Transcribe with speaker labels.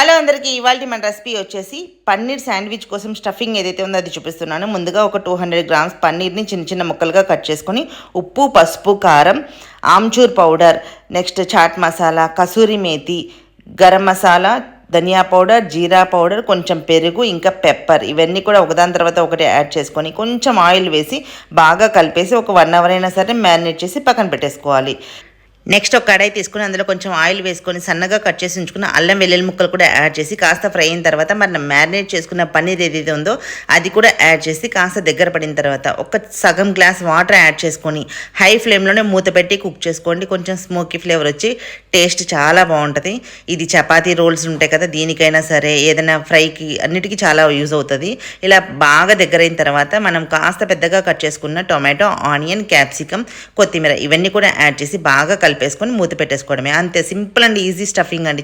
Speaker 1: Hello అందరికీ ఇవాళ మన రెసిపీ వచ్చేసి పన్నీర్ శాండ్విచ్ కోసం స్టఫింగ్ ఏదైతే ఉందో అది చూపిస్తున్నాను. ముందుగా ఒక టూ హండ్రెడ్ గ్రామ్స్ పన్నీర్ని చిన్న చిన్న ముక్కలుగా కట్ చేసుకొని ఉప్పు పసుపు కారం amchur powder next chaat masala kasuri methi garam masala dhania powder jeera powder కొంచెం పెరుగు ఇంకా పెప్పర్. ఇవన్నీ కూడా ఒకదాని తర్వాత ఒకటి యాడ్ చేసుకొని కొంచెం ఆయిల్ వేసి బాగా కలిపేసి ఒక వన్ అవర్ అయినా సరే మ్యారినేట్ చేసి పక్కన పెట్టేసుకోవాలి. నెక్స్ట్ ఒక కడాయి తీసుకుని అందులో కొంచెం ఆయిల్ వేసుకొని సన్నగా కట్ చేసి ఉంచుకున్న అల్లం వెల్లుల్లి ముక్కలు కూడా యాడ్ చేసి కాస్త ఫ్రై అయిన తర్వాత మనం మ్యారినేట్ చేసుకున్న పన్నీర్ ఏదైతే ఉందో అది కూడా యాడ్ చేసి కాస్త దగ్గర పడిన తర్వాత ఒక సగం గ్లాస్ వాటర్ యాడ్ చేసుకొని హై ఫ్లేమ్లోనే మూత పెట్టి కుక్ చేసుకోండి. కొంచెం స్మోకీ ఫ్లేవర్ వచ్చి టేస్ట్ చాలా బాగుంటుంది. ఇది చపాతీ రోల్స్ ఉంటాయి కదా దీనికైనా సరే ఏదైనా ఫ్రైకి అన్నిటికీ చాలా యూజ్ అవుతుంది. ఇలా బాగా దగ్గరైన తర్వాత మనం కాస్త పెద్దగా కట్ చేసుకున్న టొమాటో ఆనియన్ క్యాప్సికమ్ కొత్తిమీర ఇవన్నీ కూడా యాడ్ చేసి బాగా కలిపి కలిపేసుకొని మూత పెట్టేసుకోవడమే. అంతే సింపుల్ అండ్ ఈజీ స్టఫింగ్ అండి.